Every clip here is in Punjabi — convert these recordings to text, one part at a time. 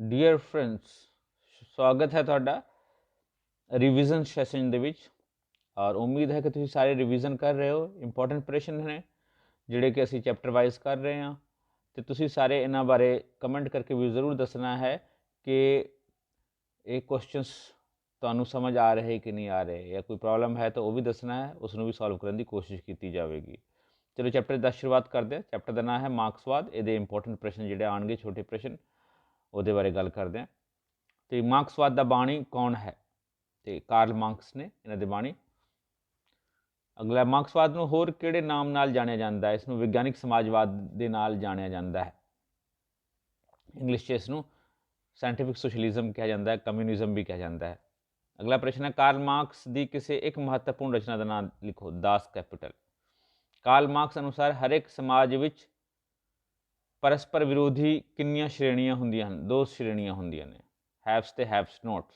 ਡੀਅਰ ਫਰੈਂਡਸ ਸਵਾਗਤ ਹੈ ਤੁਹਾਡਾ ਰਿਵੀਜ਼ਨ ਸੈਸ਼ਨ ਦੇ ਵਿੱਚ। ਔਰ ਉਮੀਦ ਹੈ ਕਿ ਤੁਸੀਂ ਸਾਰੇ ਰਿਵੀਜ਼ਨ ਕਰ ਰਹੇ ਹੋ। ਇੰਪੋਰਟੈਂਟ ਪ੍ਰਸ਼ਨ ਨੇ, ਜਿਹੜੇ ਕਿ ਅਸੀਂ ਚੈਪਟਰ ਵਾਈਜ਼ ਕਰ ਰਹੇ ਹਾਂ। ਤੇ ਤੁਸੀਂ ਸਾਰੇ ਇਹਨਾਂ ਬਾਰੇ ਕਮੈਂਟ ਕਰਕੇ ਵੀ ਜ਼ਰੂਰ ਦੱਸਣਾ ਹੈ ਕਿ ਇਹ ਕੁਐਸਚਨਸ ਤੁਹਾਨੂੰ ਸਮਝ ਆ ਰਹੇ ਕਿ ਨਹੀਂ ਆ ਰਹੇ। ਜਾਂ ਕੋਈ ਪ੍ਰੋਬਲਮ ਹੈ ਤਾਂ ਉਹ ਵੀ ਦੱਸਣਾ ਹੈ ਉਸ ਨੂੰ ਵੀ ਸੋਲਵ ਕਰਨ ਦੀ ਕੋਸ਼ਿਸ਼ ਕੀਤੀ ਜਾਵੇਗੀ। ਚਲੋ ਚੈਪਟਰ ਦਾ ਸ਼ੁਰੂਆਤ ਕਰਦੇ ਹਾਂ। ਚੈਪਟਰ ਦਾ ਨਾਮ ਹੈ ਮਾਰਕਸਵਾਦ। ਇਹਦੇ ਇੰਪੋਰਟੈਂਟ ਪ੍ਰਸ਼ਨ ਜਿਹੜੇ ਆਣਗੇ ਛੋਟੇ ਪ੍ਰਸ਼ਨ ਉਹਦੇ ਬਾਰੇ ਗੱਲ ਕਰਦੇ ਹਾਂ। ਤੇ ਮਾਰਕਸਵਾਦ ਦਾ ਬਾਣੀ ਕੌਣ ਹੈ? ਤੇ ਕਾਰਲ ਮਾਰਕਸ ਨੇ ਇਹਨਾਂ ਦੇ ਬਾਣੀ। ਅਗਲਾ, ਮਾਰਕਸਵਾਦ ਨੂੰ ਹੋਰ ਕਿਹੜੇ ਨਾਮ ਨਾਲ ਜਾਣਿਆ ਜਾਂਦਾ ਹੈ? ਇਸ ਨੂੰ ਵਿਗਿਆਨਿਕ ਸਮਾਜਵਾਦ ਦੇ ਨਾਲ ਜਾਣਿਆ ਜਾਂਦਾ ਹੈ। ਇੰਗਲਿਸ਼ 'ਚ ਇਸ ਨੂੰ ਸਾਇੰਟੀਫਿਕ ਸੋਸ਼ਲਿਜ਼ਮ ਕਿਹਾ ਜਾਂਦਾ ਹੈ ਕਮਿਊਨਿਜ਼ਮ ਵੀ ਕਿਹਾ ਜਾਂਦਾ ਹੈ। ਅਗਲਾ ਪ੍ਰਸ਼ਨ ਹੈ, ਕਾਰਲ ਮਾਰਕਸ ਦੀ ਕਿਸੇ ਇੱਕ ਮਹੱਤਵਪੂਰਨ ਰਚਨਾ ਦਾ ਨਾਮ ਲਿਖੋ, ਦਾਸ ਕੈਪੀਟਲ। ਕਾਰਲ ਮਾਰਕਸ ਅਨੁਸਾਰ ਹਰ ਇੱਕ ਸਮਾਜ ਵਿੱਚ ਪਰਸਪਰ ਵਿਰੋਧੀ ਕਿੰਨੀਆਂ ਸ਼੍ਰੇਣੀਆਂ ਹੁੰਦੀਆਂ ਹਨ? ਦੋ ਸ਼੍ਰੇਣੀਆਂ ਹੁੰਦੀਆਂ ਨੇ। ਹੈਵਸ ਤੇ ਹੈਵਸ ਨੋਟਸ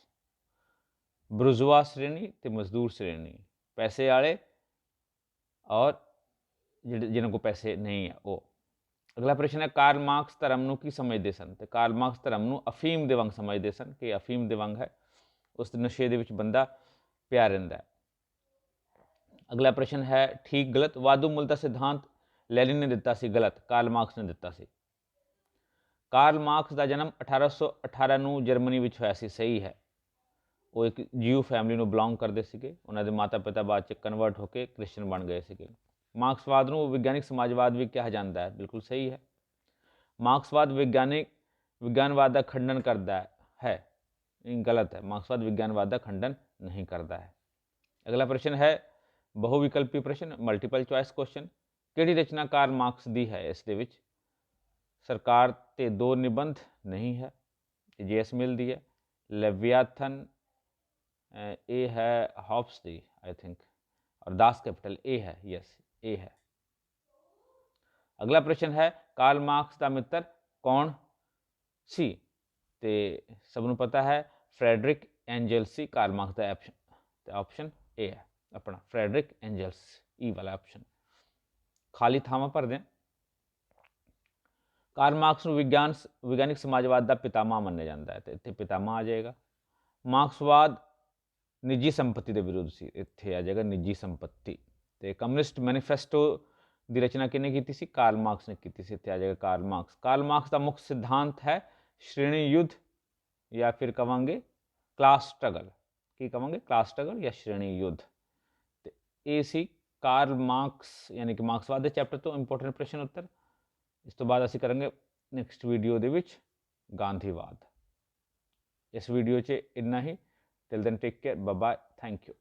ਬੁਰਜ਼ਵਾ ਸ਼੍ਰੇਣੀ ਤੇ ਮਜ਼ਦੂਰ ਸ਼੍ਰੇਣੀ। ਪੈਸੇ ਵਾਲੇ ਔਰ ਜਿਹੜੇ ਜਿਨ੍ਹਾਂ ਕੋਲ ਪੈਸੇ ਨਹੀਂ ਹੈ ਉਹ। ਅਗਲਾ ਪ੍ਰਸ਼ਨ ਹੈ, ਕਾਰਲ ਮਾਰਕਸ ਧਰਮ ਨੂੰ ਕੀ ਸਮਝਦੇ ਸਨ? ਤੇ ਕਾਰਲ ਮਾਰਕਸ ਧਰਮ ਨੂੰ ਅਫੀਮ ਦੇ ਵਾਂਗ ਸਮਝਦੇ ਸਨ ਕਿ ਅਫੀਮ ਦੇ ਵਾਂਗ ਹੈ। ਉਸ ਨਸ਼ੇ ਦੇ ਵਿੱਚ ਬੰਦਾ ਪਿਆ ਰਹਿੰਦਾ ਹੈ। ਅਗਲਾ ਪ੍ਰਸ਼ਨ ਹੈ, ਠੀਕ, ਗਲਤ। ਵਾਧੂ ਮੁੱਲ ਦਾ ਸਿਧਾਂਤ ਲੈਨਿਨ ਨੇ ਦਿੱਤਾ ਸੀ ਗਲਤ, ਕਾਰਲ ਮਾਰਕਸ ਨੇ ਦਿੱਤਾ ਸੀ। ਕਾਰਲ ਮਾਰਕਸ ਦਾ ਜਨਮ 1818 ਨੂੰ ਜਰਮਨੀ ਵਿੱਚ ਹੋਇਆ ਸੀ, ਸਹੀ ਹੈ। ਉਹ ਇੱਕ ਜੀਊ ਫੈਮਿਲੀ ਨੂੰ ਬਿਲੋਂਗ ਕਰਦੇ ਸੀਗੇ। ਉਹਨਾਂ ਦੇ ਮਾਤਾ-ਪਿਤਾ ਬਾਅਦ ਚ ਕਨਵਰਟ ਹੋ ਕੇ ਕ੍ਰਿਸਚੀਅਨ ਬਣ ਗਏ ਸੀਗੇ। ਮਾਰਕਸਵਾਦ ਨੂੰ ਵਿਗਿਆਨਿਕ ਸਮਾਜਵਾਦ ਵੀ ਕਿਹਾ ਜਾਂਦਾ ਹੈ, ਬਿਲਕੁਲ ਸਹੀ ਹੈ। ਮਾਰਕਸਵਾਦ ਵਿਗਿਆਨਿਕ ਵਿਗਿਆਨਵਾਦ ਦਾ ਖੰਡਨ ਕਰਦਾ ਹੈ। ਇਹ ਗਲਤ ਹੈ, ਮਾਰਕਸਵਾਦ ਵਿਗਿਆਨਵਾਦ ਦਾ ਖੰਡਨ ਨਹੀਂ ਕਰਦਾ ਹੈ। ਅਗਲਾ ਪ੍ਰਸ਼ਨ ਹੈ ਬਹੁ ਵਿਕਲਪੀ ਪ੍ਰਸ਼ਨ ਮਲਟੀਪਲ ਚੁਆਇਸ ਕੁਐਸਚਨ ਕਿਹੜੀ ਰਚਨਾ ਕਾਰਲ ਮਾਰਕਸ ਦੀ ਹੈ ਇਸ ਦੇ ਵਿੱਚ? ਸਰਕਾਰ ਤੇ ਦੋ ਨਿਬੰਧ ਨਹੀਂ ਹੈ ਜੇਐਸ ਮਿਲ ਦੀ ਹੈ। ਲੈਵਿਆਥਨ ਇਹ ਹੈ ਹੌਬਸ ਦੀ ਆਈ ਥਿੰਕ ਔਰ ਦਾਸ ਕੈਪੀਟਲ, ਇਹ ਹੈ, ਯੈਸ, ਇਹ ਹੈ। ਅਗਲਾ ਪ੍ਰਸ਼ਨ ਹੈ, ਕਾਰਲ ਮਾਰਕਸ ਦਾ ਮਿੱਤਰ ਕੌਣ ਸੀ? ਤੇ ਸਭ ਨੂੰ ਪਤਾ ਹੈ, ਫ੍ਰੈਡਰਿਕ ਐਂਜਲਸ ਸੀ ਕਾਰਲ ਮਾਰਕਸ ਦਾ ਆਪਸ਼ਨ ਤੇ ਆਪਸ਼ਨ ਇਹ ਹੈ, ਆਪਣਾ, ਫ੍ਰੈਡਰਿਕ ਐਂਜਲਸ ਈ e ਵਾਲਾ ਆਪਸ਼ਨ। ਖਾਲੀ ਥਾਵਾਂ ਭਰਦੇ ਹਾਂ। ਕਾਰਲ ਮਾਰਕਸ ਨੂੰ ਵਿਗਿਆਨ ਵਿਗਿਆਨਿਕ ਸਮਾਜਵਾਦ ਦਾ ਪਿਤਾਮਾ ਮੰਨਿਆ ਜਾਂਦਾ ਹੈ ਤੇ ਇੱਥੇ ਪਿਤਾਮਾ ਆ ਜਾਏਗਾ। ਮਾਰਕਸਵਾਦ ਨਿੱਜੀ ਸੰਪਤੀ ਦੇ ਵਿਰੁੱਧ ਸੀ, ਇੱਥੇ ਆ ਜਾਏਗਾ ਨਿੱਜੀ ਸੰਪਤੀ। ਤੇ ਕਮਿਊਨਿਸਟ ਮੈਨੀਫੈਸਟੋ ਦੀ ਰਚਨਾ ਕਿਹਨੇ ਕੀਤੀ ਸੀ? ਕਾਰਲ ਮਾਰਕਸ ਨੇ ਕੀਤੀ ਸੀ, ਇੱਥੇ ਆ ਜਾਏਗਾ ਕਾਰਲ ਮਾਰਕਸ। ਕਾਰਲ ਮਾਰਕਸ ਦਾ ਮੁੱਖ ਸਿਧਾਂਤ ਹੈ ਸ਼੍ਰੇਣੀ ਯੁੱਧ ਜਾਂ ਫਿਰ ਕਵਾਂਗੇ ਕਲਾਸ ਸਟਰਗਲ। ਕੀ ਕਵਾਂਗੇ? ਕਲਾਸ ਸਟਰਗਲ ਜਾਂ ਸ਼੍ਰੇਣੀ ਯੁੱਧ। ਤੇ ਇਹ ਸੀ ਕਾਰਲ ਮਾਰਕਸ ਯਾਨੀ ਕਿ ਮਾਰਕਸਵਾਦ ਦੇ ਚੈਪਟਰ ਤੋਂ ਇੰਪੋਰਟੈਂਟ ਪ੍ਰਸ਼ਨ ਉੱਤਰ ਇਸ ਤੋਂ ਬਾਅਦ ਅਸੀਂ ਕਰਾਂਗੇ ਨੈਕਸਟ ਵੀਡੀਓ ਦੇ ਵਿੱਚ ਗਾਂਧੀਵਾਦ ਇਸ ਵੀਡੀਓ 'ਚ ਇੰਨਾ ਹੀ till then take care bye thank you